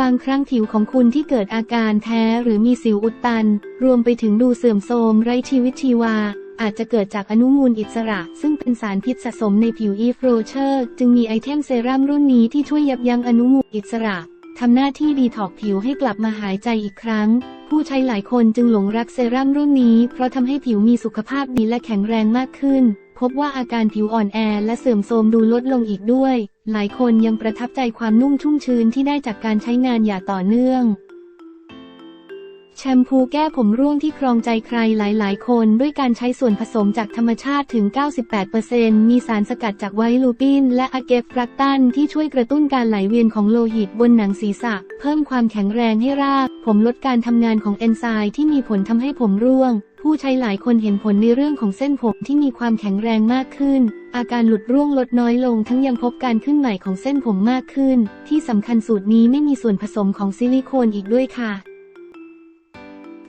บางครั้งผิวของคุณที่เกิดอาการแพ้หรือมีสิวอุดตัน รวมไปถึงดูเสื่อมโทรมไร้ชีวิตชีวา อาจจะเกิดจากอนุมูลอิสระ ซึ่งเป็นสารพิษสะสมในผิวอีฟโรเชอร์จึงมีไอเทมเซรั่มรุ่นนี้ที่ช่วยยับยั้งอนุมูลอิสระทำหน้าที่ดีถอกผิวให้กลับมาหายใจอีกครั้ง ผู้ใช้หลายคนจึงหลงรักเซรั่มรุ่นนี้ เพราะทำให้ผิวมีสุขภาพดีและแข็งแรงมากขึ้น พบว่าอาการผิวอ่อนแอและเสื่อมโทรมดูลดลงอีกด้วย หลายคนยังประทับใจความนุ่มชุ่มชื้นที่ได้จากการใช้งานอย่างต่อเนื่อง แชมพูแก้ผมร่วงที่ครองใจใครหลาย ๆ คนด้วยการใช้ส่วนผสมจากธรรมชาติถึง 98%มีสารสกัดจากไวลูปินและอะเกฟฟรักตันที่ช่วยกระตุ้นการไหลเวียนของโลหิตบนหนังศีรษะ เพิ่มความแข็งแรงให้ราก ผมลดการทำงานของเอนไซม์ที่มีผลทำให้ผมร่วง ผู้ใช้หลายคนเห็นผลในเรื่องของเส้นผมที่มีความแข็งแรงมากขึ้น อาการหลุดร่วงลดน้อยลงทั้งยังพบการขึ้นใหม่ของเส้นผมมากขึ้น ที่สำคัญสูตรนี้ไม่มีส่วนผสมของซิลิโคนอีกด้วยค่ะ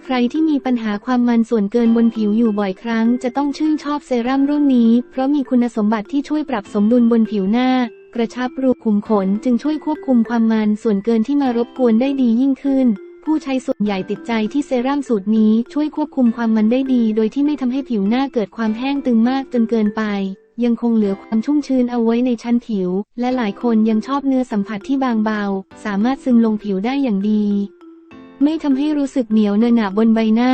ใครที่มีปัญหาความมันส่วนเกินบนผิวอยู่บ่อยครั้ง จะต้องชื่นชอบเซรั่มรุ่นนี้ เพราะมีคุณสมบัติที่ช่วยปรับสมดุลบนผิวหน้า กระชับรูขุมขนจึงช่วยควบคุมความมันส่วนเกินที่มารบกวนได้ดียิ่งขึ้น ผู้ใช้ส่วนใหญ่ติดใจที่เซรั่มสูตรนี้ช่วยควบคุมความมันได้ดี โดยที่ไม่ทำให้ผิวหน้าเกิดความแห้งตึงมากจนเกินไป ยังคงเหลือความชุ่มชื้นเอาไว้ในชั้นผิว และหลายคนยังชอบเนื้อสัมผัสที่บางเบา สามารถซึมลงผิวได้อย่างดี ไม่ทำให้รู้สึกเหนียวเนอะหนะบนใบหน้า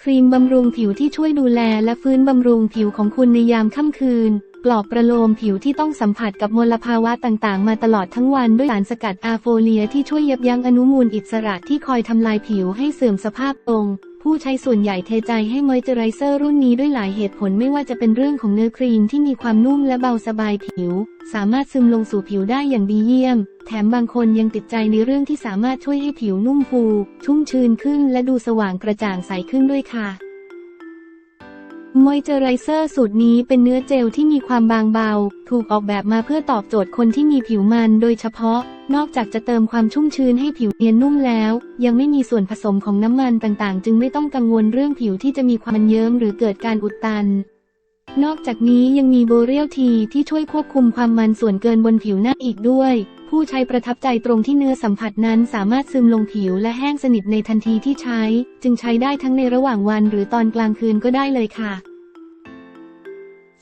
ครีมบำรุงผิวที่ช่วยดูแลและฟื้นบำรุงผิวของคุณในยามค่ำคืน ปลอบประโลมผิวที่ต้องสัมผัสกับมลภาวะต่างๆ มาตลอดทั้งวันด้วยสารสกัดอาโฟเลียที่ช่วยยับยั้งอนุมูลอิสระที่คอยทำลายผิวให้เสื่อมสภาพตรงผู้ใช้ส่วนใหญ่เทใจให้มอยเจอไรเซอร์รุ่นนี้ด้วยหลายเหตุผลไม่ว่าจะเป็นเรื่องของเนื้อครีมที่มีความนุ่มและเบาสบายผิว สามารถซึมลงสู่ผิวได้อย่างดีเยี่ยม แถมบางคนยังติดใจในเรื่องที่สามารถช่วยให้ผิวนุ่มฟู ชุ่มชื้นขึ้นและดูสว่างกระจ่างใสขึ้นด้วยค่ะ มอยเจอไรเซอร์สูตรนี้เป็นเนื้อเจลที่มีความบางเบา ถูกออกแบบมาเพื่อตอบโจทย์คนที่มีผิวมันโดยเฉพาะ นอกจากจะเติมความชุ่มชื้นให้ผิวเนียนนุ่มแล้ว ยังไม่มีส่วนผสมของน้ำมันต่างๆ จึงไม่ต้องกังวลเรื่องผิวที่จะมีความมันเยิ้มหรือเกิดการอุดตัน นอกจากนี้ยังมีโบเรียลทีที่ช่วยควบคุมความมันส่วนเกินบนผิวหน้าอีกด้วย ผู้ใช้ประทับใจตรงที่เนื้อสัมผัสนั้นสามารถซึมลงผิวและแห้งสนิทในทันทีที่ใช้ จึงใช้ได้ทั้งในระหว่างวันหรือตอนกลางคืนก็ได้เลยค่ะ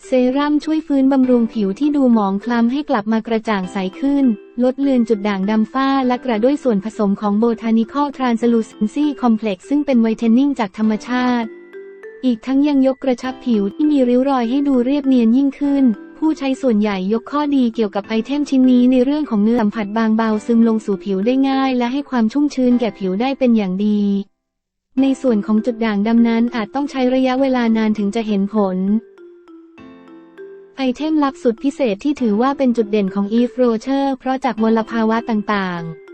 เซรั่มช่วยฟื้นบำรุงผิวที่ดูหมองคล้ำให้กลับมากระจ่างใสขึ้น ลดเลือนจุดด่างดำฝ้า และกระด้วยส่วนผสมของ Botanical Translucency Complex ซึ่งเป็นไวท์เทนนิ่งจากธรรมชาติ อีกทั้งยังยกกระชับผิวที่มีริ้วรอยให้ดูเรียบเนียนยิ่งขึ้น ผู้ใช้ส่วนใหญ่ยกข้อดีเกี่ยวกับไอเทมชิ้นนี้ในเรื่องของเนื้อสัมผัสบางเบาซึมลงสู่ผิวได้ง่าย และให้ความชุ่มชื้นแก่ผิวได้เป็นอย่างดี ในส่วนของจุดด่างดำนั้นอาจต้องใช้ระยะเวลานานถึงจะเห็นผล ไอเทมลับสุดพิเศษที่ถือว่าเป็นจุดเด่นของ Eve Rocher เพราะจากมลภาวะต่างๆ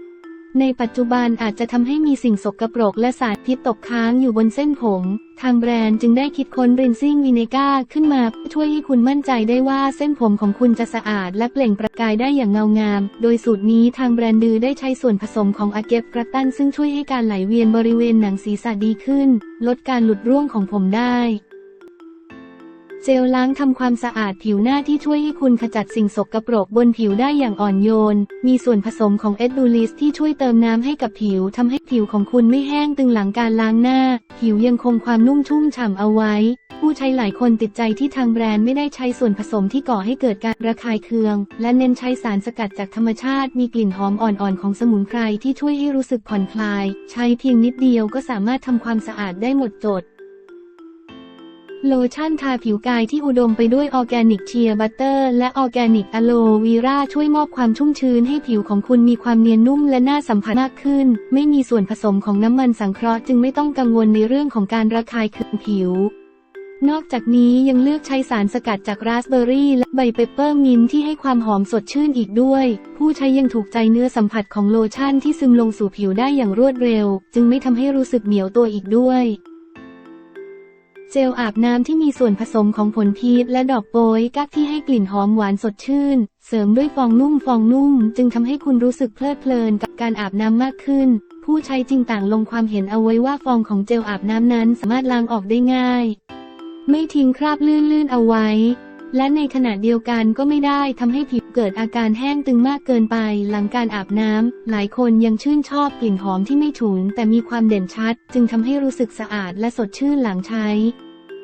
ในปัจจุบันอาจจะทำให้มีสิ่งสกปรกและสารพิษตกค้างอยู่บนเส้นผม ทางแบรนด์จึงได้คิดค้น Rinsing Vinegar ขึ้นมา ช่วยให้คุณมั่นใจได้ว่าเส้นผมของคุณจะสะอาดและเปล่งประกายได้อย่างเงางาม โดยสูตรนี้ทางแบรนด์ดือได้ใช้ส่วนผสมของอาเกฟกระตันซึ่งช่วยให้การไหลเวียนบริเวณหนังศีรษะดีขึ้น ลดการหลุดร่วงของผมได้ เจลล้างทำความสะอาดผิวหน้าที่ช่วยให้คุณขจัดสิ่งสกปรกบนผิวได้อย่างอ่อนโยน มีส่วนผสมของเอดดูลิสที่ช่วยเติมน้ำให้กับผิวทำให้ผิวของคุณไม่แห้งตึงหลังการล้างหน้า ผิวยังคงความนุ่มชุ่มฉ่ำเอาไว้ ผู้ใช้หลายคนติดใจที่ทางแบรนด์ไม่ได้ใช้ส่วนผสมที่ก่อให้เกิดการระคายเคือง และเน้นใช้สารสกัดจากธรรมชาติ มีกลิ่นหอมอ่อนๆของสมุนไพรที่ช่วยให้รู้สึกผ่อนคลาย ใช้เพียงนิดเดียวก็สามารถทำความสะอาดได้หมดจด โลชั่นทาผิวกายที่อุดมไปด้วยออร์แกนิกเชียร์บัตเตอร์ และออร์แกนิกอะโลวีราช่วยมอบความชุ่มชื้นให้ผิวของคุณมีความเนียนนุ่มและน่าสัมผัสมากขึ้น ไม่มีส่วนผสมของน้ำมันสังเคราะห์จึงไม่ต้องกังวลในเรื่องของการระคายเคืองผิว นอกจากนี้ยังเลือกใช้สารสกัดจากราสเบอร์รี่และใบเปปเปอร์มินที่ให้ความหอมสดชื่นอีกด้วย ผู้ใช้ยังถูกใจเนื้อสัมผัสของโลชั่นที่ซึมลงสู่ผิวได้อย่างรวดเร็ว จึงไม่ทำให้รู้สึกเหนียวตัวอีกด้วย เจลอาบน้ำที่มีส่วนผสมของผลพีชและดอกโปยกักที่ให้กลิ่นหอมหวานสดชื่น เสริมด้วยฟองนุ่มฟองนุ่ม จึงทำให้คุณรู้สึกเพลิดเพลินกับการอาบน้ำมากขึ้น ผู้ใช้จริงต่างลงความเห็นเอาไว้ว่าฟองของเจลอาบน้ำนั้นสามารถล้างออกได้ง่าย ไม่ทิ้งคราบลื่นๆเอาไว้ และในขณะเดียวกันก็ไม่ได้ทำให้ผิวเกิดอาการแห้งตึงมากเกินไป หลังการอาบน้ำหลายคนยังชื่นชอบกลิ่นหอมที่ไม่ฉุนแต่มีความเด่นชัด จึงทำให้รู้สึกสะอาดและสดชื่นหลังใช้